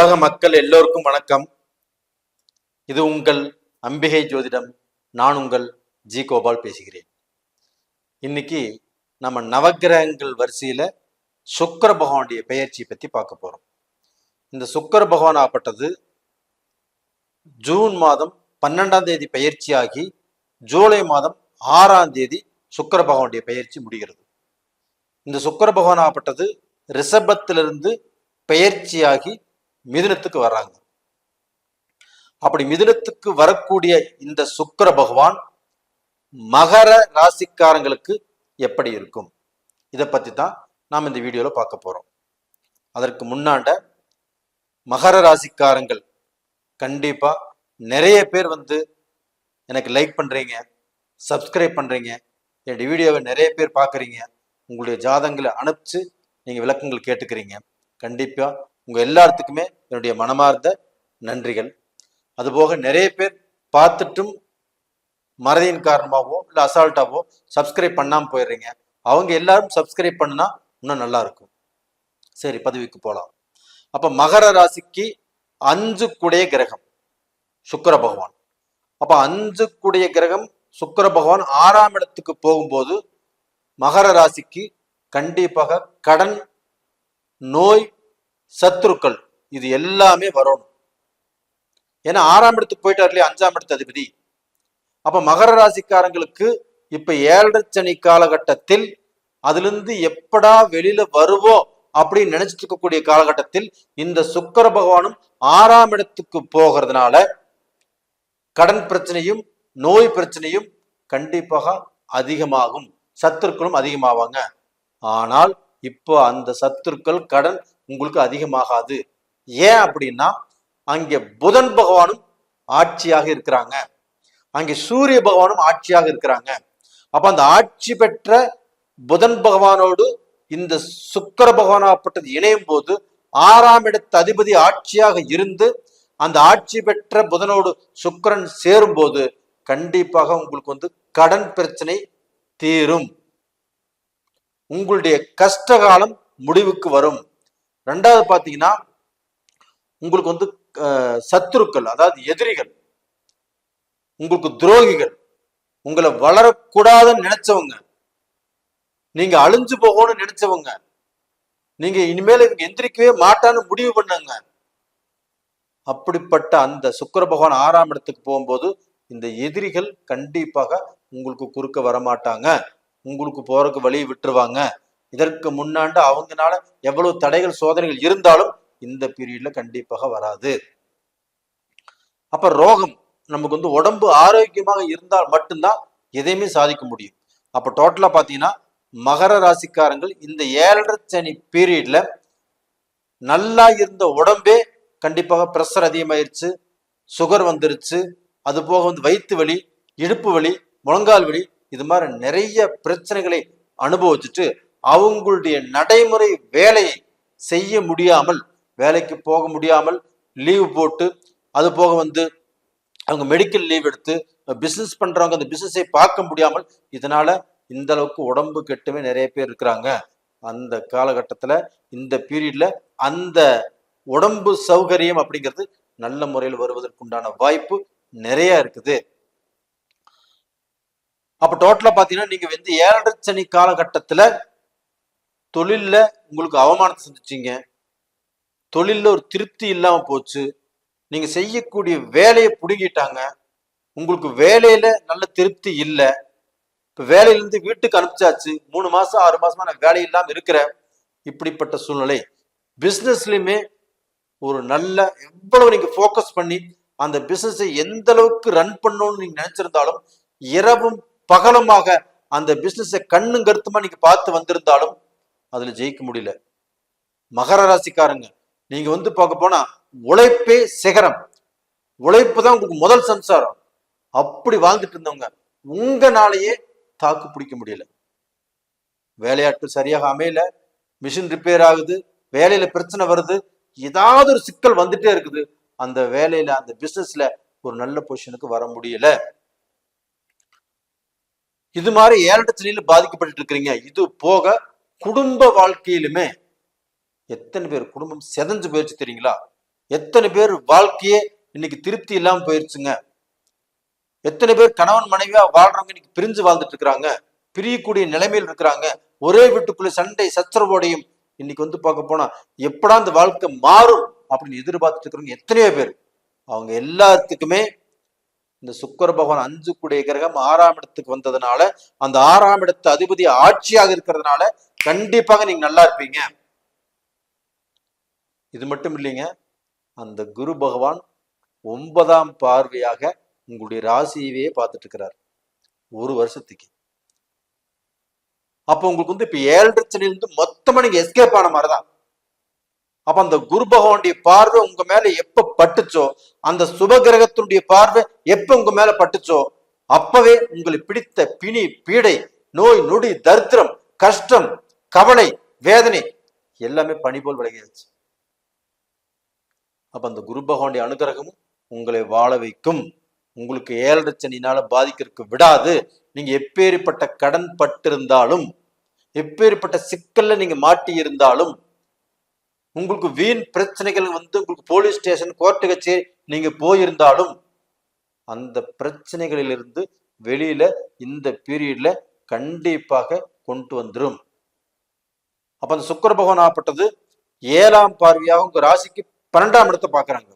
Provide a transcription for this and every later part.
உலக மக்கள் எல்லோருக்கும் வணக்கம். இது உங்கள் அம்பிகை ஜோதிடம். நான் உங்கள் ஜி கோபால் பேசுகிறேன். இன்னைக்கு நம்ம நவகிரகங்கள் வரிசையில சுக்கர பகவானுடைய பெயர்ச்சியை பத்தி பார்க்க போறோம். இந்த சுக்கர பகவான் ஆப்பட்டது ஜூன் மாதம் பன்னெண்டாம் தேதி பெயர்ச்சியாகி ஜூலை மாதம் ஆறாம் தேதி சுக்கர பகவானுடைய பயிற்சி முடிகிறது. இந்த சுக்கர பகவான் ஆப்பட்டது ரிஷபத்திலிருந்து பெயர்ச்சியாகி மிதுனத்துக்கு வர்றாங்க. அப்படி மிதுனத்துக்கு வரக்கூடிய இந்த சுக்கிர பகவான் மகர ராசிக்காரங்களுக்கு எப்படி இருக்கும்? இதை பத்தி தான் நாம் இந்த வீடியோவில் பார்க்க போறோம். அதற்கு முன்னாண்ட மகர ராசிக்காரங்கள் கண்டிப்பா நிறைய பேர் வந்து எனக்கு லைக் பண்றீங்க சப்ஸ்கிரைப் பண்றீங்க என்னுடைய வீடியோவை நிறைய பேர் பார்க்குறீங்க உங்களுடைய ஜாதங்களை அனுப்பிச்சு நீங்கள் விளக்கங்கள் கேட்டுக்கிறீங்க. கண்டிப்பாக உங்கள் எல்லாத்துக்குமே என்னுடைய மனமார்ந்த நன்றிகள். அதுபோக நிறைய பேர் பார்த்துட்டும் மறதியின் காரணமாகவோ இல்லை அசால்ட்டாவோ சப்ஸ்கிரைப் பண்ணாமல் போயிடுறீங்க. அவங்க எல்லாரும் சப்ஸ்கிரைப் பண்ணுனா இன்னும் நல்லா இருக்கும். சரி பதவிக்கு போகலாம் அப்போ மகர ராசிக்கு அஞ்சு கூடிய கிரகம் சுக்கர பகவான். அப்போ அஞ்சு கூடிய கிரகம் சுக்கிர பகவான் ஆறாம் இடத்துக்கு போகும்போது மகர ராசிக்கு கண்டிப்பாக கடன் நோய் சத்துருக்கள் இது எல்லாமே வரணும். ஏன்னா ஆறாம் இடத்துக்கு போயிட்டார் இல்லையா அஞ்சாம் இடத்து அதிபதி. அப்ப மகர ராசிக்காரங்களுக்கு இப்ப ஏழரை சனி காலகட்டத்தில் அதிலிருந்து எப்படா வெளியில வருவோம் அப்படின்னு நினைச்சிட்டு இருக்கக்கூடிய காலகட்டத்தில் இந்த சுக்கர பகவானும் ஆறாம் இடத்துக்கு போகிறதுனால கடன் பிரச்சனையும் நோய் பிரச்சனையும் கண்டிப்பாக அதிகமாகும். சத்துருக்களும் அதிகமாவாங்க. ஆனால் இப்போ அந்த சத்துருக்கள் கடன் உங்களுக்கு அதிகமாகாது. ஏன் அப்படின்னா அங்கே புதன் பகவானும் ஆட்சியாக இருக்கிறாங்க. அங்கே சூரிய பகவானும் ஆட்சியாக இருக்கிறாங்க. அப்ப அந்த ஆட்சி பெற்ற புதன் பகவானோடு இந்த சுக்கர பகவானாப்பட்டது இணையும் போது ஆறாம் இடத்து அதிபதி ஆட்சியாக இருந்து அந்த ஆட்சி பெற்ற புதனோடு சுக்கிரன் சேரும் போது கண்டிப்பாக உங்களுக்கு வந்து கடன் பிரச்சனை தீரும். உங்களுடைய கஷ்டகாலம் முடிவுக்கு வரும். ரெண்டாவது பாத்தீங்கன்னா உங்களுக்கு வந்து சத்துருக்கள் அதாவது எதிரிகள் உங்களுக்கு துரோகிகள் உங்களை வளரக்கூடாதுன்னு நினைச்சவங்க நீங்க அழிஞ்சு போகணும்னு நினைச்சவங்க நீங்க இனிமேல் இவங்க எந்திரிக்கவே மாட்டான்னு முடிவு பண்ணுங்க. அப்படிப்பட்ட அந்த சுக்கர பகவான் ஆறாம் இடத்துக்கு போகும்போது இந்த எதிரிகள் கண்டிப்பாக உங்களுக்கு குறுக்க வரமாட்டாங்க. உங்களுக்கு போறதுக்கு வழியை விட்டுருவாங்க. இதற்கு முன்னாண்டு அவங்கனால எவ்வளவு தடைகள் சோதனைகள் இருந்தாலும் இந்த பீரியட்ல கண்டிப்பாக வராது. அப்ப ரோகம் நமக்கு வந்து உடம்பு ஆரோக்கியமாக இருந்தால் மட்டும்தான் எதையுமே சாதிக்க முடியும். அப்ப டோட்டலா பாத்தீங்கன்னா மகர ராசிக்காரங்கள் இந்த ஏழரை சனி பீரியட்ல நல்லா இருந்த உடம்பே கண்டிப்பாக ப்ரெஷர் அதிகமாயிருச்சு சுகர் வந்துருச்சு அது போக வந்து வயிற்று வலி இடுப்பு வலி முழங்கால் வலி இது மாதிரி நிறைய பிரச்சனைகளை அனுபவிச்சுட்டு அவங்களுடைய நடைமுறை வேலையை செய்ய முடியாமல் வேலைக்கு போக முடியாமல் லீவு போட்டு அது போக வந்து அவங்க மெடிக்கல் லீவ் எடுத்து பிசினஸ் பண்றவங்க அந்த பிசினஸை பார்க்க முடியாமல் இதனால இந்த அளவுக்கு உடம்பு கெட்டுமே நிறைய பேர் இருக்கிறாங்க. அந்த காலகட்டத்துல இந்த பீரியட்ல அந்த உடம்பு சௌகரியம் அப்படிங்கிறது நல்ல முறையில் வருவதற்குண்டான வாய்ப்பு நிறைய இருக்குது. அப்ப டோட்டலா பாத்தீங்கன்னா நீங்க வந்து ஏழரை சனி காலகட்டத்துல தொழிலில் உங்களுக்கு அவமானத்தை சந்திச்சீங்க. தொழிலில் ஒரு திருப்தி இல்லாமல் போச்சு. நீங்கள் செய்யக்கூடிய வேலையை பிடுங்கிட்டாங்க. உங்களுக்கு வேலையில் நல்ல திருப்தி இல்லை. இப்போ வேலையிலேருந்து வீட்டுக்கு அனுப்பிச்சாச்சு. மூணு மாதம் ஆறு மாதமாக நான் வேலை இல்லாமல் இருக்கிறேன். இப்படிப்பட்ட சூழ்நிலை. பிஸ்னஸ்லையுமே ஒரு நல்ல எவ்வளவு நீங்கள் ஃபோக்கஸ் பண்ணி அந்த பிஸ்னஸை எந்த அளவுக்கு ரன் பண்ணணும்னு நீங்கள் நினச்சிருந்தாலும் இரவும் பகலுமாக அந்த பிஸ்னஸை கண்ணும் கருத்துமா நீங்கள் பார்த்து வந்திருந்தாலும் அதுல ஜெயிக்க முடியல. மகர ராசிக்காரங்க நீங்க வந்து பார்க்க போனா உழைப்பே சிகரம். உழைப்பு தான் உங்களுக்கு முதல் சம்சாரம். அப்படி வாழ்ந்துட்டு இருந்தவங்க உங்கனாலேயே தாக்கு பிடிக்க முடியல. வேலையாட்கள் சரியாக அமையல மிஷின் ரிப்பேர் ஆகுது வேலையில பிரச்சனை வருது ஏதாவது ஒரு சிக்கல் வந்துட்டே இருக்குது. அந்த வேலையில அந்த பிசினஸ்ல ஒரு நல்ல பொசிஷனுக்கு வர முடியல. இது மாதிரி ஏழரை சனியில பாதிக்கப்பட்டு இருக்கிறீங்க. இது போக குடும்ப வாழ்க்கையிலுமே எத்தனை பேர் குடும்பம் செதஞ்சு போயிடுச்சு தெரியுங்களா? எத்தனை பேர் வாழ்க்கையே இன்னைக்கு திருப்தி இல்லாமல் போயிருச்சுங்க. எத்தனை பேர் கணவன் மனைவியா வாழ்றவங்க இன்னைக்கு பிரிஞ்சு வாழ்ந்துட்டு இருக்கிறாங்க. பிரியக்கூடிய நிலைமையில் இருக்கிறாங்க. ஒரே வீட்டுக்குள்ள சண்டை சச்சரவோடையும் இன்னைக்கு வந்து பார்க்க போனா எப்படா இந்த வாழ்க்கை மாறும் அப்படின்னு எதிர்பார்த்துட்டு இருக்கிறவங்க எத்தனையோ பேர். அவங்க எல்லாத்துக்குமே இந்த சுக்கர பகவான் அஞ்சு கூடிய கிரகம் ஆறாம் இடத்துக்கு வந்ததுனால அந்த ஆறாம் இடத்து அதிபதி ஆட்சியாக இருக்கிறதுனால கண்டிப்பாக நீங்க நல்லா இருப்பீங்க. இது மட்டும் இல்லைங்க அந்த குரு பகவான் ஒன்பதாம் பார்வையாக உங்களுடைய ராசியவே பார்த்துட்டு இருக்கிறார் ஒரு வருஷத்துக்கு. அப்ப உங்களுக்கு வந்து இப்ப ஏழரை சனியிலிருந்து மொத்தமா நீங்க எஸ்கேப் ஆன மாதிரிதான். அப்ப அந்த குரு பகவானுடைய பார்வை உங்க மேல எப்ப பட்டுச்சோ அந்த சுப கிரகத்தினுடைய பார்வை எப்ப உங்க மேல பட்டுச்சோ அப்பவே உங்களை பிடித்த பிணி பீடை நோய் நொடி தரித்திரம் கஷ்டம் கவலை வேதனை எல்லாமே பனி போல் விலகியாச்சு அப்ப அந்த குரு பகவானுடைய அனுகிரகமும் உங்களை வாழ வைக்கும். உங்களுக்கு ஏழரை சனினால பாதிக்கிறதுக்கு விடாது. நீங்க எப்பேற்பட்ட கடன் பட்டிருந்தாலும் எப்பேற்பட்ட சிக்கல்ல நீங்க மாட்டி இருந்தாலும் உங்களுக்கு வீண் பிரச்சனைகள் வந்து உங்களுக்கு போலீஸ் ஸ்டேஷன் கோர்ட்டு கச்சேரி நீங்க போயிருந்தாலும் அந்த பிரச்சனைகளிலிருந்து வெளியில இந்த பீரியட்ல கண்டிப்பாக கொண்டு வந்துடும் அப்ப அந்த சுக்கர பகவான் ஆகப்பட்டது ஏழாம் பார்வையாக உங்க ராசிக்கு பன்னெண்டாம் இடத்தை பார்க்கறாங்க.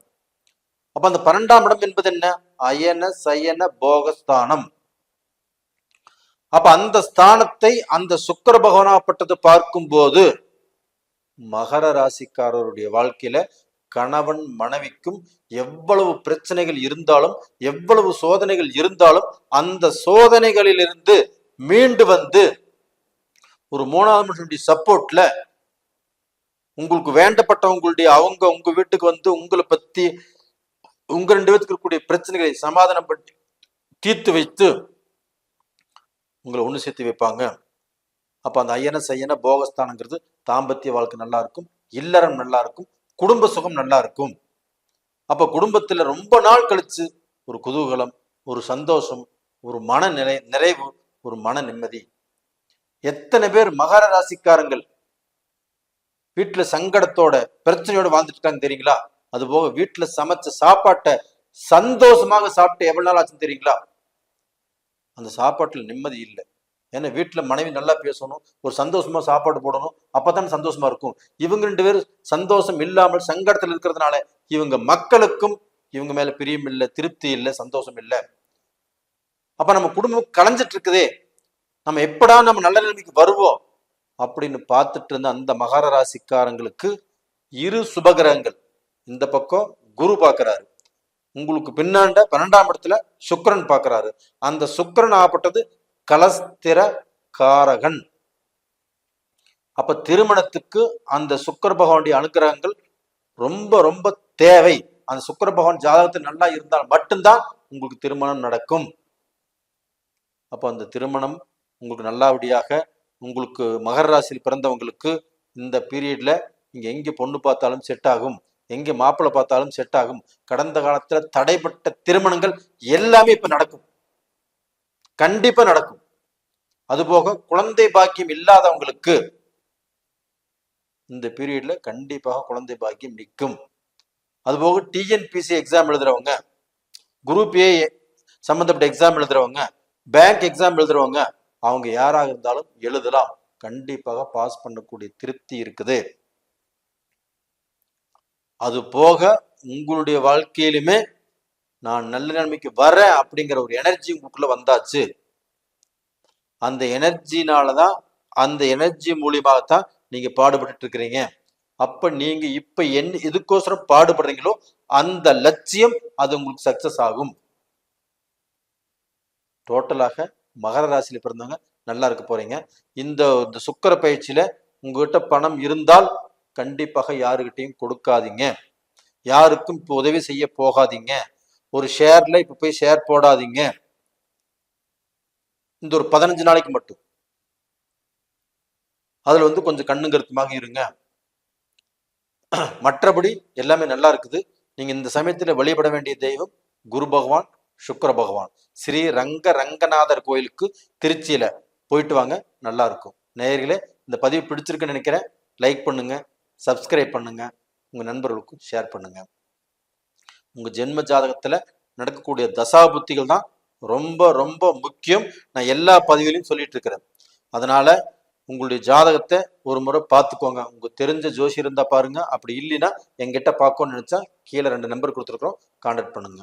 அப்ப அந்த பன்னெண்டாம் இடம் என்பது என்ன? அயன சயன போகஸ்தானம். அப்ப அந்த ஸ்தானத்தை அந்த சுக்கர பகவானாப்பட்டது பார்க்கும்போது மகர ராசிக்காரருடைய வாழ்க்கையில கணவன் மனைவிக்கும் எவ்வளவு பிரச்சனைகள் இருந்தாலும் எவ்வளவு சோதனைகள் இருந்தாலும் அந்த சோதனைகளிலிருந்து மீண்டு வந்து ஒரு மூணாவது மனுஷனுடைய சப்போர்ட்ல உங்களுக்கு வேண்டப்பட்டவங்களுடைய அவங்க உங்க வீட்டுக்கு வந்து உங்களை பத்தி உங்க ரெண்டு பேத்துக்கு இருக்கக்கூடிய பிரச்சனைகளை சமாதானம் பண்ணி தீர்த்து வைத்து உங்களை ஒண்ணு சேர்த்து வைப்பாங்க. அப்ப அந்த ஐயன செய்யன போகஸ்தானங்கிறது தாம்பத்திய வாழ்க்கை நல்லா இருக்கும் இல்லறம் நல்லா இருக்கும் குடும்ப சுகம் நல்லா இருக்கும். அப்ப குடும்பத்துல ரொம்ப நாள் கழிச்சு ஒரு குதூகலம் ஒரு சந்தோஷம் ஒரு மன நிலை நிறைவு ஒரு மன நிம்மதி. எத்தனை பேர் மகர ராசிக்காரங்கள் வீட்டுல சங்கடத்தோட பிரச்சனையோட வாழ்ந்துட்டு தெரியுங்களா? அது போக வீட்டுல சமைச்ச சாப்பாட்டை சந்தோஷமாக சாப்பிட்டு எவ்வளவு நாள் ஆச்சுன்னு தெரியுங்களா? அந்த சாப்பாட்டுல நிம்மதி இல்லை. ஏன்னா வீட்டுல மனைவி நல்லா பேசணும் ஒரு சந்தோஷமா சாப்பாடு போடணும் அப்பதான் சந்தோஷமா இருக்கும். இவங்க ரெண்டு பேரும் சந்தோஷம் இல்லாமல் சங்கடத்துல இருக்கிறதுனால இவங்க மக்களுக்கும் இவங்க மேல பிரியம் இல்லை திருப்தி இல்லை சந்தோஷம் இல்லை. அப்ப நம்ம குடும்பம் கலைஞ்சிட்டு இருக்குதே. நம்ம எப்படா நம்ம நல்ல நிலைமைக்கு வருவோம் அப்படின்னு பார்த்துட்டு இருந்த அந்த மகர ராசிக்காரங்களுக்கு இரு சுபகிரகங்கள். இந்த பக்கம் குரு பார்க்கறாரு. உங்களுக்கு பின்னாண்ட பன்னெண்டாம் இடத்துல சுக்கரன் பார்க்கறாரு. அந்த சுக்கரன் ஆகப்பட்டது கலஸ்திர காரகன். அப்ப திருமணத்துக்கு அந்த சுக்கர பகவானுடைய அனுகிரகங்கள் ரொம்ப ரொம்ப தேவை. அந்த சுக்கர பகவான் ஜாதகத்தில் நல்லா இருந்தால் மட்டும்தான் உங்களுக்கு திருமணம் நடக்கும். அப்போ அந்த திருமணம் உங்களுக்கு நல்லபடியாக உங்களுக்கு மகர ராசியில் பிறந்தவங்களுக்கு இந்த பீரியட்ல நீங்கள் எங்க பொண்ணு பார்த்தாலும் செட் ஆகும் எங்க மாப்பிள்ளை பார்த்தாலும் செட் ஆகும். கடந்த காலத்துல தடைப்பட்ட திருமணங்கள் எல்லாமே இப்ப நடக்கும். கண்டிப்பா நடக்கும். அதுபோக குழந்தை பாக்கியம் இல்லாதவங்களுக்கு இந்த பீரியட்ல கண்டிப்பாக குழந்தை பாக்கியம் நிற்கும். அதுபோக டிஎன்பிசி எக்ஸாம் எழுதுறவங்க குரூப் ஏ சம்பந்தப்பட்ட எக்ஸாம் எழுதுறவங்க பேங்க் எக்ஸாம் எழுதுறவங்க அவங்க யாராக இருந்தாலும் எழுதலாம். கண்டிப்பாக பாஸ் பண்ணக்கூடிய திருப்தி இருக்குது. அது போக உங்களுடைய வாழ்க்கையிலுமே நான் நல்ல நிலைமைக்கு வரேன் அப்படிங்கிற ஒரு எனர்ஜி உங்களுக்குள்ள வந்தாச்சு. அந்த எனர்ஜினால தான் அந்த எனர்ஜி மூலியமாகத்தான் நீங்க பாடுபட்டு இருக்கிறீங்க. அப்ப நீங்க இப்ப என்ன எதுக்கோசரம் பாடுபடுறீங்களோ அந்த லட்சியம் அது உங்களுக்கு சக்சஸ் ஆகும். டோட்டலாக மகர ராசியில பிறந்தவங்க நல்லா இருக்க போறீங்க. இந்த இந்த சுக்கர பயிற்சியில உங்ககிட்ட பணம் இருந்தால் கண்டிப்பாக யாருக்கிட்டையும் கொடுக்காதீங்க. யாருக்கும் இப்போ உதவி செய்ய போகாதீங்க. ஒரு ஷேர்ல இப்ப போய் ஷேர் போடாதீங்க. இந்த ஒரு பதினஞ்சு நாளைக்கு மட்டும். அதுல வந்து கொஞ்சம் கண்ணும் கருத்துமாக இருங்க. மற்றபடி எல்லாமே நல்லா இருக்குது. நீங்க இந்த சமயத்துல வழிபட வேண்டிய தெய்வம் குரு பகவான். சுக்கர பகவான். ஸ்ரீ ரங்க ரங்கநாதர் கோயிலுக்கு திருச்சியில போயிட்டு வாங்க நல்லா இருக்கும். நேயர்களே இந்த பதிவு பிடிச்சிருக்குன்னு நினைக்கிறேன். லைக் பண்ணுங்க சப்ஸ்கிரைப் பண்ணுங்க உங்க நண்பர்களுக்கும் ஷேர் பண்ணுங்க. உங்க ஜென்ம ஜாதகத்துல நடக்கக்கூடிய தசா புத்திகள் தான் ரொம்ப ரொம்ப முக்கியம். நான் எல்லா பதிவிலையும் சொல்லிட்டு இருக்கிறேன். அதனால உங்களுடைய ஜாதகத்தை ஒரு முறை பார்த்துக்கோங்க. உங்க தெரிஞ்ச ஜோஷி இருந்தா பாருங்க. அப்படி இல்லைன்னா எங்கிட்ட பார்க்கணும்னு நினைச்சா கீழே ரெண்டு நம்பர் கொடுத்துருக்குறோம். கான்டாக்ட் பண்ணுங்க.